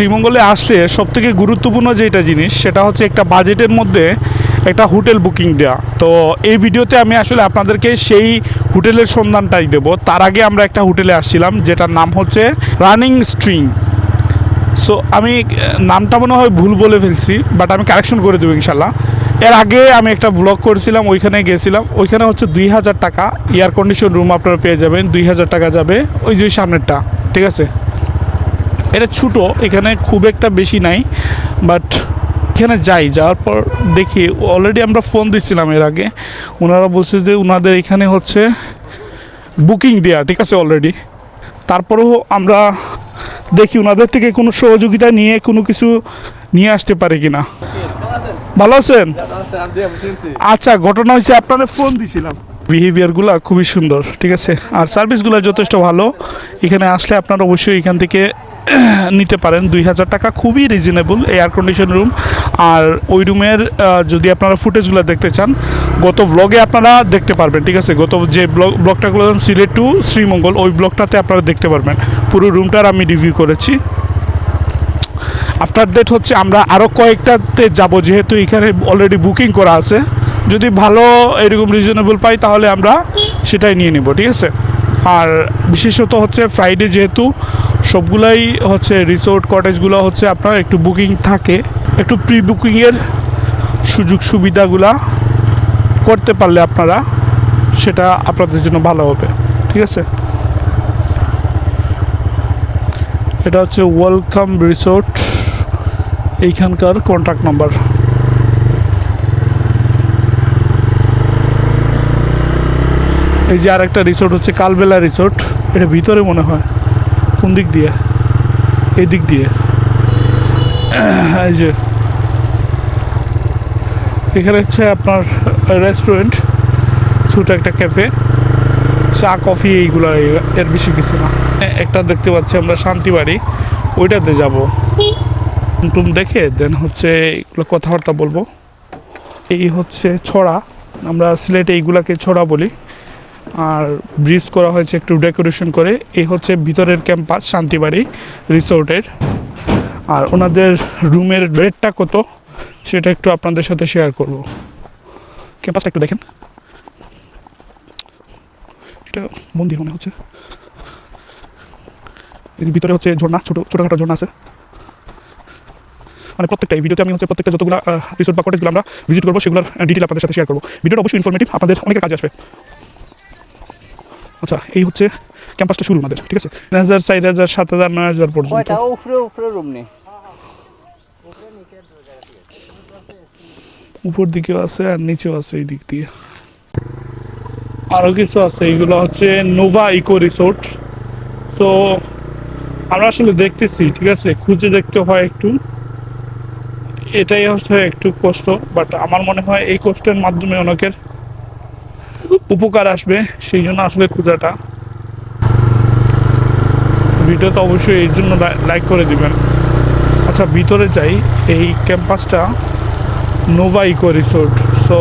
শ্রীমঙ্গলে আসলে সবথেকে গুরুত্বপূর্ণ যেটা জিনিস, সেটা হচ্ছে একটা বাজেটের মধ্যে একটা হোটেল বুকিং দেওয়া তো এই ভিডিওতে আমি আসলে আপনাদেরকে সেই হোটেলের সন্ধানটাই দেব। তার আগে আমরা একটা হোটেলে আসছিলাম, যেটার নাম হচ্ছে রানিং স্ট্রিং। সো আমি নামটা মনে হয় ভুল বলে ফেলছি, বাট আমি কারেকশন করে দেবো ইনশাল্লাহ এর আগে আমি একটা ব্লগ করেছিলাম, ওইখানে গেছিলাম। ওইখানে হচ্ছে দুই হাজার টাকা। এয়ার কন্ডিশন রুম আপনারা পেয়ে যাবেন, দুই হাজার টাকা যাবে ওই যে সামনেরটা, ঠিক আছে? এটা ছোটো, এখানে খুব একটা বেশি নাই বাট এখানে যাই, যাওয়ার পর দেখি অলরেডি আমরা ফোন দিচ্ছিলাম এর আগে। ওনারা বলছে যে ওনাদের এখানে হচ্ছে বুকিং দেওয়া ঠিক আছে অলরেডি তারপরেও আমরা দেখি ওনাদের থেকে কোনো সহযোগিতা নিয়ে কোনো কিছু নিয়ে আসতে পারে কিনা। ভালো আছেন? আচ্ছা ঘটনা হয়েছে, আপনারা ফোন দিছিলাম। বিহেভিয়ারগুলো খুবই সুন্দর, ঠিক আছে? আর সার্ভিসগুলো যথেষ্ট ভালো। এখানে আসলে আপনারা অবশ্যই এখান থেকে নিতে পারেন। দুই হাজার টাকা খুবই রিজনেবল এয়ার কন্ডিশন রুম আর ওই রুমের যদি আপনারা ফুটেজগুলো দেখতে চান, গত ব্লগে আপনারা দেখতে পারবেন, ঠিক আছে? গত যে ব্লগ ব্লগটা করলাম সিলেট টু শ্রীমঙ্গল, ওই ব্লগটাতে আপনারা দেখতে পারবেন। পুরো রুমটার আমি রিভিউ করেছি। আফটার ডেট হচ্ছে আমরা আরও কয়েকটাতে যাব, যেহেতু এখানে অলরেডি বুকিং করা আছে। যদি ভালো এরকম রিজনেবল পাই, তাহলে আমরা সেটাই নিয়ে নেব, ঠিক আছে? আর বিশেষত হচ্ছে ফ্রাইডে যেহেতু সবগুলাই হচ্ছে রিসোর্ট কটেজগুলো হচ্ছে আপনার একটু বুকিং থাকে, একটু প্রি বুকিংয়ের সুযোগ সুবিধাগুলা করতে পারলে আপনারা সেটা আপনাদের জন্য ভালো হবে, ঠিক আছে? এটা হচ্ছে ওয়েলকাম রিসোর্ট এইখানকার কন্ট্যাক্ট নাম্বার এই যে আরেকটা রিসোর্ট হচ্ছে কালবেলা রিসোর্ট এটা ভিতরে মনে হয়। কোন দিক দিয়ে? এই দিক দিয়ে। এই যে। এখানে হচ্ছে আপনার রেস্টুরেন্ট ছোট একটা ক্যাফে চা কফি এইগুলো এর বেশি কিছু না। একটা দেখতে পাচ্ছি আমরা শান্তিবাড়ি, ওইটাতে যাব। টুম দেখে দেন হচ্ছে এগুলো কথাবার্তা বলব। এই হচ্ছে ছড়া, আমরা সিলেটে এইগুলাকে ছড়া বলি। আর ব্রিজ করা হয়েছে একটু ডেকোরেশন করে এই হচ্ছে ভিতরের ক্যাম্পাস, শান্তিবাড়ি রিসোর্টের। আর ওনাদের রুমের রেটটা কত, সেটা একটু আপনাদের সাথে শেয়ার করব। ক্যাম্পাসটা একটু দেখেন। এটা মন্দির মনে হচ্ছে। এর ভিতরে হচ্ছে ঝর্ণা, ছোটো, ছোটোখাটো ঝর্ণা আছে। মানে প্রত্যেকটা এই ভিডিওতে আমি হচ্ছে প্রত্যেকটা যতগুলো রিসোর্ট বা কটেজগুলো আমরা ভিজিট করব, সেগুলোর ডিটেল আপনাদের সাথে শেয়ার করব। ভিডিওটা অবশ্যই ইনফরমেটিভ আপনাদের অনেকের কাজে আসবে। আচ্ছা এই হচ্ছে ক্যাম্পাসটা শুরু আমাদের ঠিক আছে? তিন হাজার চার হাজার সাত হাজার নয় হাজার পর্যন্ত। রুম নেই। উপর দিকেও আছে আর নিচেও আছে এই দিক দিয়ে। আরও কিছু আছে এইগুলো হচ্ছে নোভা ইকো রিসোর্ট তো আমরা আসলে দেখতেছি ঠিক আছে? খুঁজে দেখতে হয় একটু। এটাই হচ্ছে একটু কষ্ট বাট আমার মনে হয় এই কষ্টের মাধ্যমে অনেকের উপকার আসবে, সেই জন্য আসলে খোঁজাটা ভিডিও তো অবশ্যই এর জন্য লাইক করে দিবেন। আচ্ছা ভিতরে যাই। এই ক্যাম্পাসটা নোভা ইকো রিসোর্ট। সো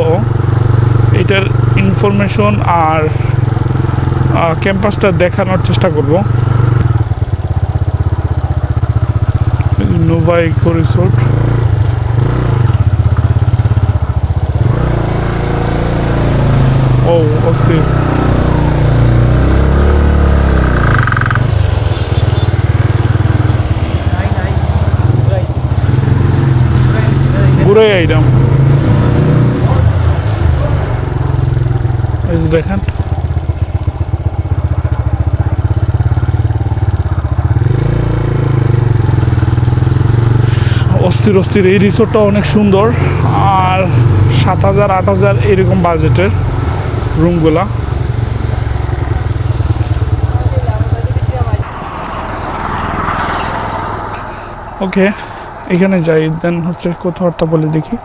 এটার ইনফরমেশন আর ক্যাম্পাসটা দেখানোর চেষ্টা করব। Nova eco resort. ও অস্থির ঘুরে আইলাম দেখেন অস্থির অস্থির। এই রিসোর্টটা অনেক সুন্দর। আর সাত হাজার, আট হাজার এরকম বাজেটের রুমগুলা। ওকে, এখানে যাই, দেন হচ্ছে কথাবার্তা বলে দেখি।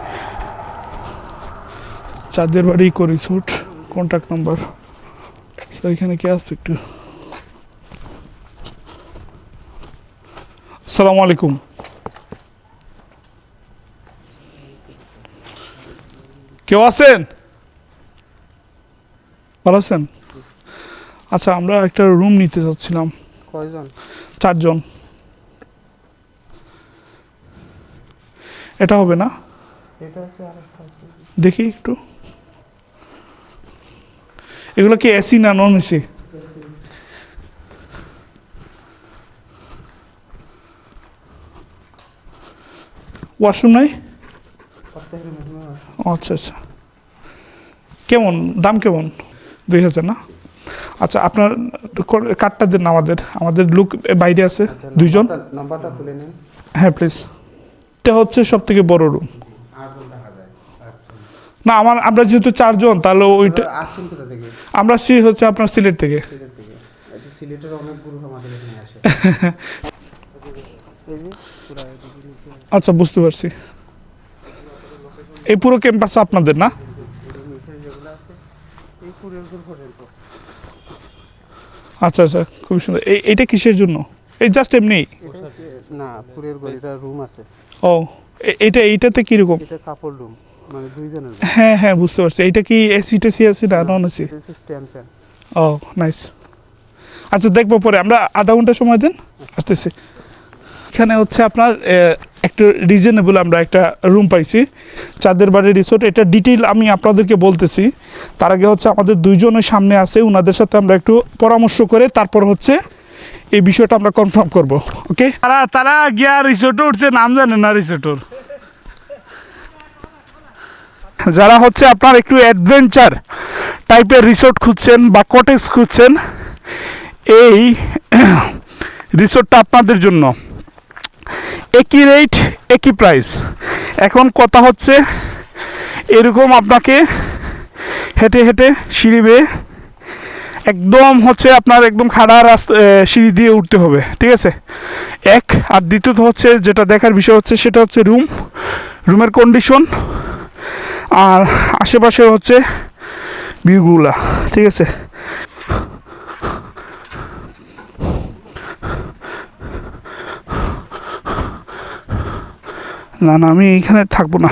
চাঁদের বাড়ি করি রিসোর্ট কন্ট্যাক্ট নাম্বার তো এখানে কে আছে একটু? আসসালামু আলাইকুম। কেউ আছেন? ভালো আছেন? আচ্ছা আমরা একটা রুম নিতে চাচ্ছিলাম কয়জন? চারজন। এটা হবে না। দেখি একটু। এগুলো কি এসি না নন এসি ওয়াশরুম নাই? আচ্ছা আচ্ছা। কেমন? দাম কেমন? দুই হাজার না? আচ্ছা আপনার কার্ডটা দেন আমাদের। আমাদের লুক বাইরে আছে আচ্ছা, দুইজন। হ্যাঁ প্লিজ এটা হচ্ছে সব থেকে বড় রুম না আমার আমরা যেহেতু চারজন তাহলে ওইটা আমরা সি হচ্ছে আপনার সিলেট থেকে। আচ্ছা আচ্ছা বুঝতে পারছি। এই পুরো ক্যাম্পাস আপনাদের না পুরো নিচে যেগুলো আছে এই পুরো দূর পর্যন্ত আচ্ছা আচ্ছা খুবই সুন্দর। এই এইটা কিসের জন্য? এই জাস্ট এমনি? এটা না পুরের গলিটা রুম আছে। ও এ- এইটা এইটাতে কীরকম? এটা কাপড় রুম মানে দুইজনের হ্যাঁ হ্যাঁ বুঝতে পারছি। এইটা কি এসি টেসি আছে না নন এসি এটা ও নাইস আচ্ছা দেখব পরে। আমরা আধা ঘণ্টা সময় দেন। আসতেছি। এখানে হচ্ছে আপনার একটা রিজনেবল আমরা একটা রুম পাইছি। চাঁদের বাড়ি রিসোর্ট এটা ডিটেইল আমি আপনাদেরকে বলতেছি। তার আগে হচ্ছে আমাদের দুইজনের সামনে আছে ওনাদের সাথে আমরা একটু পরামর্শ করে তারপর হচ্ছে এই বিষয়টা আমরা কনফার্ম করব ওকে তারা তারা গিয়া রিসোর্টে উঠছে, নাম জানে না রিসোর্টর যারা হচ্ছে আপনার একটু অ্যাডভেঞ্চার টাইপের রিসোর্ট খুঁজছেন বা কটেজ খুঁজছেন, এই রিসোর্টটা আপনাদের জন্য। একই রেট একই প্রাইস এখন কথা হচ্ছে, এরকম আপনাকে হেঁটে হেঁটে সিঁড়ি বেয়ে একদম হচ্ছে আপনার একদম খাড়া রাস্তা সিঁড়ি দিয়ে উঠতে হবে, ঠিক আছে? এক, আর দ্বিতীয়ত হচ্ছে যেটা দেখার বিষয় হচ্ছে, সেটা হচ্ছে রুম রুমের কন্ডিশন আর আশেপাশে হচ্ছে ভিউগুলা ঠিক আছে? না না আমি এইখানে থাকব না।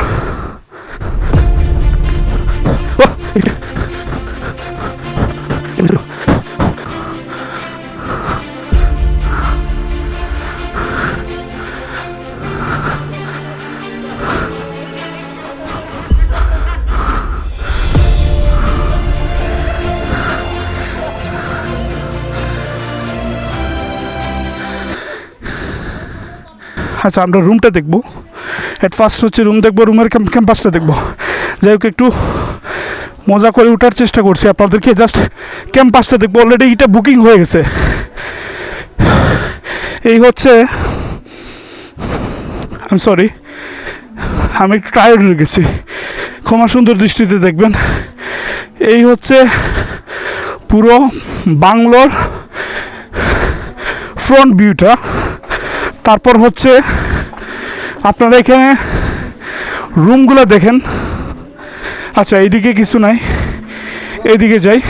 আচ্ছা আমরা রুমটা দেখব অ্যাট ফার্স্ট হচ্ছে রুম দেখব রুমের ক্যাম্পাসটা দেখব। যাই হোক, একটু মজা করে ওঠার চেষ্টা করছি। আপনাদেরকে জাস্ট ক্যাম্পাসটা দেখব। অলরেডি এটা বুকিং হয়ে গেছে। এই হচ্ছে আমি সরি আমি একটু টায়ার্ড হয়ে গেছি। ক্ষমা সুন্দর দৃষ্টিতে দেখবেন। এই হচ্ছে পুরো বাংলোর ফ্রন্ট ভিউটা তারপর হচ্ছে আপনারা এখানে রুমগুলো দেখেন। আচ্ছা এইদিকে কিছু নাই। এইদিকে যাই।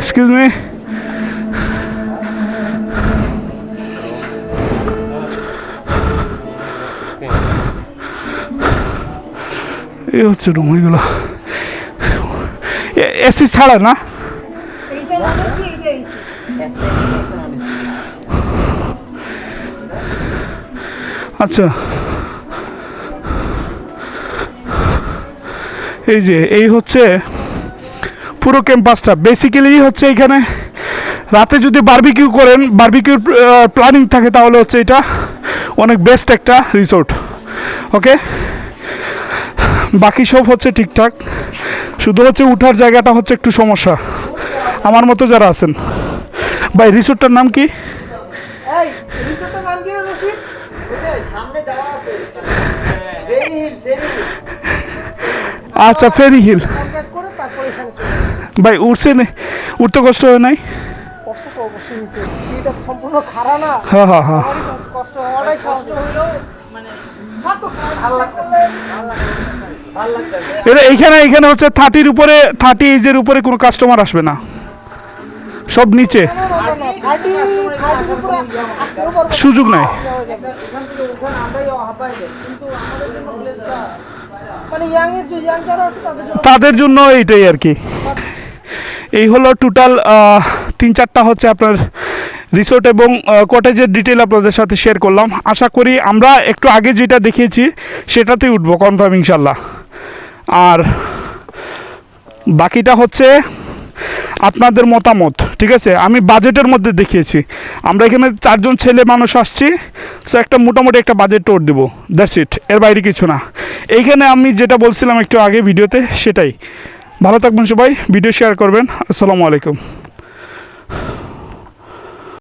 এক্সকিউজ মি এই হচ্ছে রুম এগুলো এসি ছাড়া না আচ্ছা। এই যে, এই হচ্ছে পুরো ক্যাম্পাসটা বেসিক্যালি হচ্ছে এখানে রাতে যদি বারবিকিউ করেন বারবিকিউর প্ল্যানিং থাকে তাহলে হচ্ছে এটা অনেক বেস্ট একটা রিসোর্ট ওকে বাকি সব হচ্ছে ঠিকঠাক। শুধু হচ্ছে উঠার জায়গাটা হচ্ছে একটু সমস্যা। আমার মতো যারা আছেন। ভাই রিসোর্টটার নাম কি এই রিসোর্টের নাম কি রে রশিদ সামনে দেওয়া আছে ফেরি হিল ফেরি আচ্ছা ফেরি হিল। ভাই উঠছে নে উঠতে কষ্ট হয় নাই? হ্যাঁ হ্যাঁ হ্যাঁ মানে এইখানে এইখানে হচ্ছে থার্টির উপরে থার্টি এজের উপরে কোনো কাস্টমার আসবে না। সব নিচে। সুযোগ নাই। মানে তাদের জন্য এইটাই আর কি। এই হলো টোটাল তিন চারটা হচ্ছে আপনার রিসোর্ট এবং কটেজের ডিটেল আপনাদের সাথে শেয়ার করলাম। আশা করি আমরা একটু আগে যেটা দেখিয়েছি, সেটাতেই উঠবো কনফার্ম ইনশাল্লাহ। আর বাকিটা হচ্ছে আপনাদের মতামত। ঠিক আছে? আমি বাজেটের মধ্যে দেখিয়েছি। আমরা এখানে চারজন ছেলে মানুষ আসছি সো একটা মোটামুটি একটা বাজেট টোর দেবো। দ্যাটস ইট এর বাইরে কিছু না। এইখানে আমি যেটা বলছিলাম একটু আগে ভিডিওতে, সেটাই। ভালো থাকবেন সবাই ভিডিও শেয়ার করবেন। আসসালামু আলাইকুম।